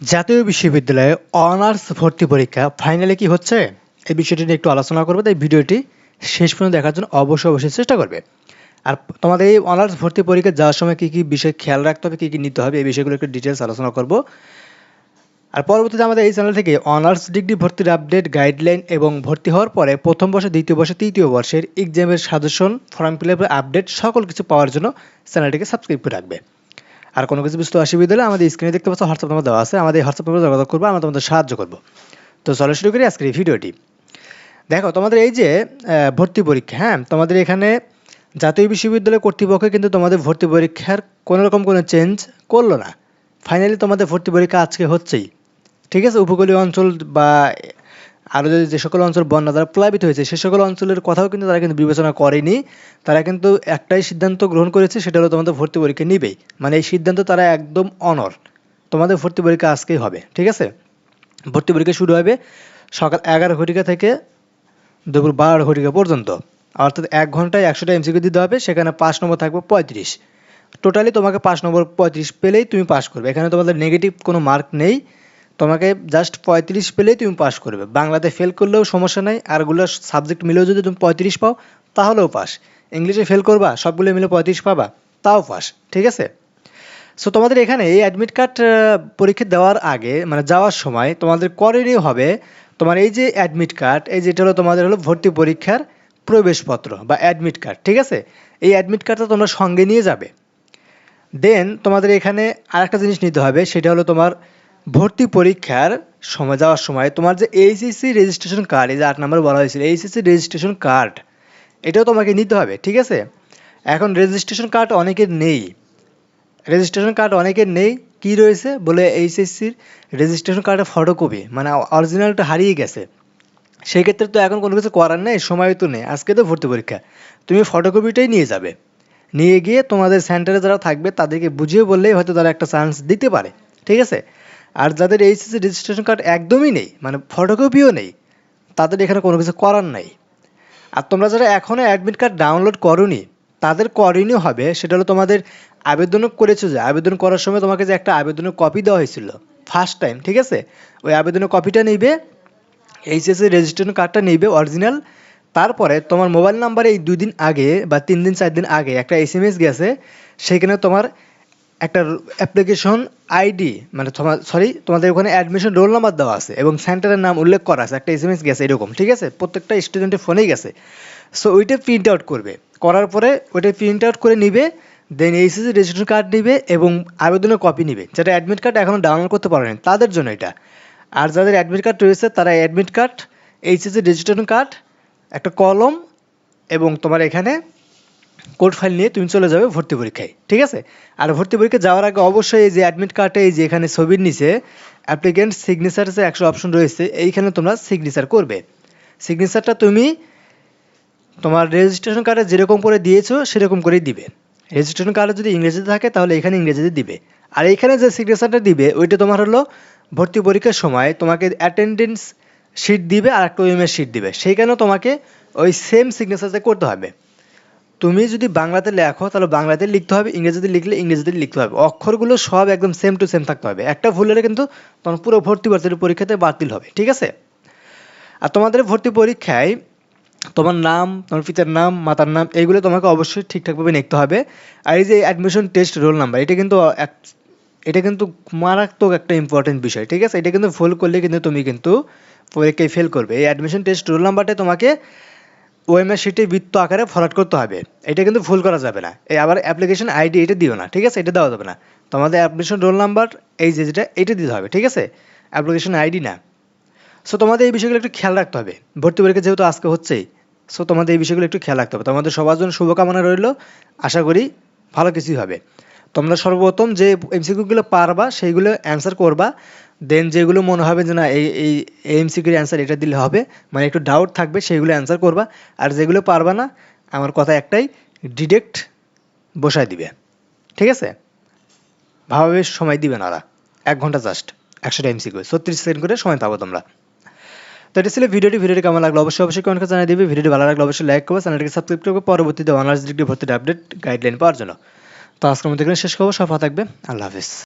জাতীয় বিশ্ববিদ্যালয়ে অনার্স ভর্তি পরীক্ষা ফাইনালে কি হচ্ছে? এই বিষয়টি নিয়ে একটু আলোচনা করবে, তাই ভিডিওটি শেষ পর্যন্ত দেখার জন্য অবশ্যই অবশ্যই চেষ্টা করবে। আর তোমাদের এই অনার্স ভর্তি পরীক্ষা যাওয়ার সময় কী কী বিষয় খেয়াল রাখতে হবে, কী কী নিতে হবে, এই বিষয়গুলো একটু ডিটেলস আলোচনা করব। আর পরবর্তীতে আমাদের এই চ্যানেল থেকে অনার্স ডিগ্রি ভর্তির আপডেট, গাইডলাইন এবং ভর্তি হওয়ার পরে প্রথম বর্ষ, দ্বিতীয় বর্ষ, তৃতীয় বর্ষের এক্সামের সাজেশন ফর্ম ফিল আপডেট সকল কিছু পাওয়ার জন্য চ্যানেলটিকে সাবস্ক্রাইব করে রাখবে। আর কোনো কিছু বুঝতে অসুবিধা হলে আমাদের স্ক্রিনে দেখতে পাচ্ছ হোয়াটসঅ্যাপ নাম্বার দেওয়া আছে। আমাদের হোয়াটসঅ্যাপ নাম্বার যোগাযোগ করব, আমরা তোমাদের সাহায্য করব। তো চলো শুরু করি আজকের এই ভিডিওটি। দেখো, তোমাদের এই যে ভর্তি পরীক্ষা হ্যাঁ? তোমাদের এখানে জাতীয় বিশ্ববিদ্যালয় কর্তৃপক্ষ কিন্তু তোমাদের ভর্তি পরীক্ষার কোনো রকম কোনো চেঞ্জ করল না। ফাইনালি তোমাদের ভর্তি পরীক্ষা আজকে হচ্ছেই। ঠিক আছে? উপকূলীয় অঞ্চল বা আরও যদি যে সকল অঞ্চল বন্যা দ্বারা প্লাবিত হয়েছে, সে সকল অঞ্চলের কথাও কিন্তু তারা কিন্তু বিবেচনা করেনি। তারা কিন্তু একটাই সিদ্ধান্ত গ্রহণ করেছে, সেটা হলো তোমাদের ভর্তি পরীক্ষা নিবেই। মানে এই সিদ্ধান্ত তারা একদম অনর তোমাদের ভর্তি পরীক্ষা আজকেই হবে, ঠিক আছে? ভর্তি পরীক্ষা শুরু হবে সকাল এগারো ঘটিকা থেকে দুপুর বারো ঘটিকা পর্যন্ত। অর্থাৎ এক ঘন্টায় একশোটা এমসিকিউ দিতে হবে, সেখানে পাঁচ নম্বর থাকবে পঁয়ত্রিশ। টোটালি তোমাকে পাঁচ নম্বর পঁয়ত্রিশ পেলেই তুমি পাস করবে। এখানে তোমাদের নেগেটিভ কোনো মার্ক নেই। তোমাকে জাস্ট পঁয়ত্রিশ পেলেই তুমি পাস করবে। বাংলাতে ফেল করলেও সমস্যা নেই আরগুলো সাবজেক্ট মিলেও যদি তুমি পঁয়ত্রিশ পাও, তাহলেও পাস ইংলিশে ফেল করবা, সবগুলো মিলে পঁয়ত্রিশ পাবা, তাও পাস ঠিক আছে? সো তোমাদের এখানে এই অ্যাডমিট কার্ড পরীক্ষা দেওয়ার আগে মানে যাওয়ার সময়, তোমাদের করণীয় হবে তোমার এই যে অ্যাডমিট কার্ড এই যেটা হলো তোমাদের হলো ভর্তি পরীক্ষার প্রবেশপত্র বা অ্যাডমিট কার্ড ঠিক আছে? এই অ্যাডমিট কার্ডটা তোমরা সঙ্গে নিয়ে যাবে। দেন তোমাদের এখানে আরেকটা জিনিস নিতে হবে, সেটা হলো তোমার ভর্তি পরীক্ষার সময় যাওয়ার সময় তোমার যে এইচএসসি রেজিস্ট্রেশন কার্ড এই যে আট নম্বর বলা হয়েছিল এইচএসসি রেজিস্ট্রেশন কার্ড এটাও তোমাকে নিতে হবে, ঠিক আছে? এখন রেজিস্ট্রেশন কার্ড অনেকের নেই। রেজিস্ট্রেশন কার্ড অনেকের নেই, কি রয়েছে? বলে এইচএসসির রেজিস্ট্রেশন কার্ডের ফটোকপি মানে অরিজিনালটা হারিয়ে গেছে। সেই ক্ষেত্রে তো এখন কোনো কিছু করার নেই সময় তো নেই, আজকে তো ভর্তি পরীক্ষা। তুমি ফটোকপিটাই নিয়ে যাবে। নিয়ে গিয়ে তোমাদের সেন্টারে যারা থাকবে, তাদেরকে বুঝিয়ে বললেই হয়তো তারা একটা চান্স দিতে পারে, ঠিক আছে? আর যাদের এইচএসসি রেজিস্ট্রেশন কার্ড একদমই নেই মানে ফটোকপিও নেই, তাদের এখানে কোনো কিছু করার নাই। আর তোমরা যারা এখনও অ্যাডমিট কার্ড ডাউনলোড করোনি, তাদের করণীয় হবে, সেটা হলো তোমাদের আবেদন করেছ যে, আবেদন করার সময় তোমাকে যে একটা আবেদনের কপি দেওয়া হয়েছিল ফার্স্ট টাইম ঠিক আছে? ওই আবেদনের কপিটা নিবে এইচএসসি রেজিস্ট্রেশন কার্ডটা নিবে অরিজিনাল তারপরে তোমার মোবাইল নাম্বারে এই দুই দিন আগে বা তিন দিন, চার দিন আগে একটা এস এম এস গেছে, সেখানে তোমার একটা অ্যাপ্লিকেশন আইডি মানে তোমার সরি তোমাদের ওখানে অ্যাডমিশন রোল নাম্বার দেওয়া আছে এবং সেন্টারের নাম উল্লেখ করা আছে, একটা এস এম এস গেছে, এরকম, ঠিক আছে? প্রত্যেকটা স্টুডেন্টের ফোনেই গেছে। সো ওইটা প্রিন্ট আউট করবে। করার পরে ওইটা প্রিন্ট আউট করে নিবে দেন এইচএসসি রেজিস্ট্রেশন কার্ড নিবে এবং আবেদনের কপি নিবে। যেটা অ্যাডমিট কার্ড এখনও ডাউনলোড করতে পারেনি, তাদের জন্য এটা। আর যাদের অ্যাডমিট কার্ড রয়েছে, তারা admit card HSC registration card একটা কলম এবং তোমার এখানে কোড ফাইল নিয়ে তুমি চলে যাবে ভর্তি পরীক্ষায়, ঠিক আছে? আর ভর্তি পরীক্ষা যাওয়ার আগে অবশ্যই এই যে অ্যাডমিট কার্ডে এই যে এখানে ছবির নিচে অ্যাপ্লিকেন্ট সিগনেচার যে একশো অপশন রয়েছে, এইখানে তোমরা সিগনেচার করবে। সিগনেচারটা তুমি তোমার রেজিস্ট্রেশন কার্ডে যেরকম করে দিয়েছ, সেরকম করেই দিবে। রেজিস্ট্রেশন কার্ডে যদি ইংরেজিতে থাকে, তাহলে এখানে ইংরেজিতে দিবে। আর এখানে যে সিগনেচারটা দিবে, ওইটা তোমার হলো ভর্তি পরীক্ষার সময় তোমাকে অ্যাটেন্ডেন্স শিট দিবে আর একটা ওএমএস শিট দিবে। সেইখানেও তোমাকে ওই সেম সিগনেচারটা করতে হবে। তুমি যদি বাংলাতে লেখো, তাহলে বাংলাতে লিখতে হবে, ইংরেজিতে লিখলে ইংরেজিতে লিখতে হবে। অক্ষরগুলো সব একদম সেম টু সেম থাকতে হবে। একটা ভুল হলে কিন্তু তোমার পুরো ভর্তি ভার্সিটির পরীক্ষাতে বাতিল হবে, ঠিক আছে? আর তোমাদের ভর্তি পরীক্ষায় তোমার নাম, তোমার পিতার নাম, মাতার নাম এইগুলো তোমাকে অবশ্যই ঠিকঠাকভাবে লিখতে হবে। আর এই যে অ্যাডমিশন টেস্ট রোল নাম্বার এটা কিন্তু এটা কিন্তু মারাত্মক একটা ইম্পর্টেন্ট বিষয়, ঠিক আছে? এটা কিন্তু ভুল করলে কিন্তু তুমি কিন্তু পরীক্ষায় ফেল করবে। এই অ্যাডমিশন টেস্ট রোল নাম্বারটা তোমাকে ওএমএস শিটে বৃত্ত আকারে ফরওয়ার্ড করতে হবে। এটা কিন্তু ভুল করা যাবে না। এই আবার অ্যাপ্লিকেশন আইডি এটা দিও না, ঠিক আছে? এটা দেওয়া যাবে না। তোমাদের অ্যাপ্লিকেশন রোল নাম্বার এই যে যেটা, এটা দিতে হবে, ঠিক আছে? অ্যাপ্লিকেশন আইডি না। সো তোমাদের এই বিষয়গুলো একটু খেয়াল রাখতে হবে। ভর্তি পরীক্ষা যেহেতু আজকে হচ্ছেই সো তোমাদের এই বিষয়গুলো একটু খেয়াল রাখতে হবে। তোমাদের সবার জন্য শুভকামনা রইল। আশা করি ভালো কিছুই হবে। তোমরা সর্বপ্রথম যে এমসিকিউগুলো পারবা, সেইগুলো অ্যান্সার করবা। দেন যেগুলো মনে হবে যে না, এই এই এমসিকিউর অ্যান্সার এটা দিলে হবে মানে একটু ডাউট থাকবে, সেইগুলো অ্যান্সার করবা। আর যেগুলো পারবা না, আমার কথা একটাই ডিরেক্ট বসায় দিবে। ঠিক আছে? ভাবে সময় দিবে না এক ঘণ্টা জাস্ট একশোটা এমসিকিউ ছত্রিশ সেকেন্ড করে সময় পাবো তোমরা। তো এটা ছিল ভিডিওটি। ভিডিওটি কেমন লাগল অবশ্যই অবশ্যই কমেন্ট করে জানিয়ে দিবে। ভিডিওটি ভালো লাগলে অবশ্যই লাইক করবে চ্যানেলটিকে সাবস্ক্রাইব করবে। পরবর্তীতে অনার্স ডিগ্রি ভর্তির আপডেট গাইডলাইন পাওয়ার জন্য। তো আজকের মধ্যে এখানে শেষ করব সব থাকবে আল্লাহ হাফিজ।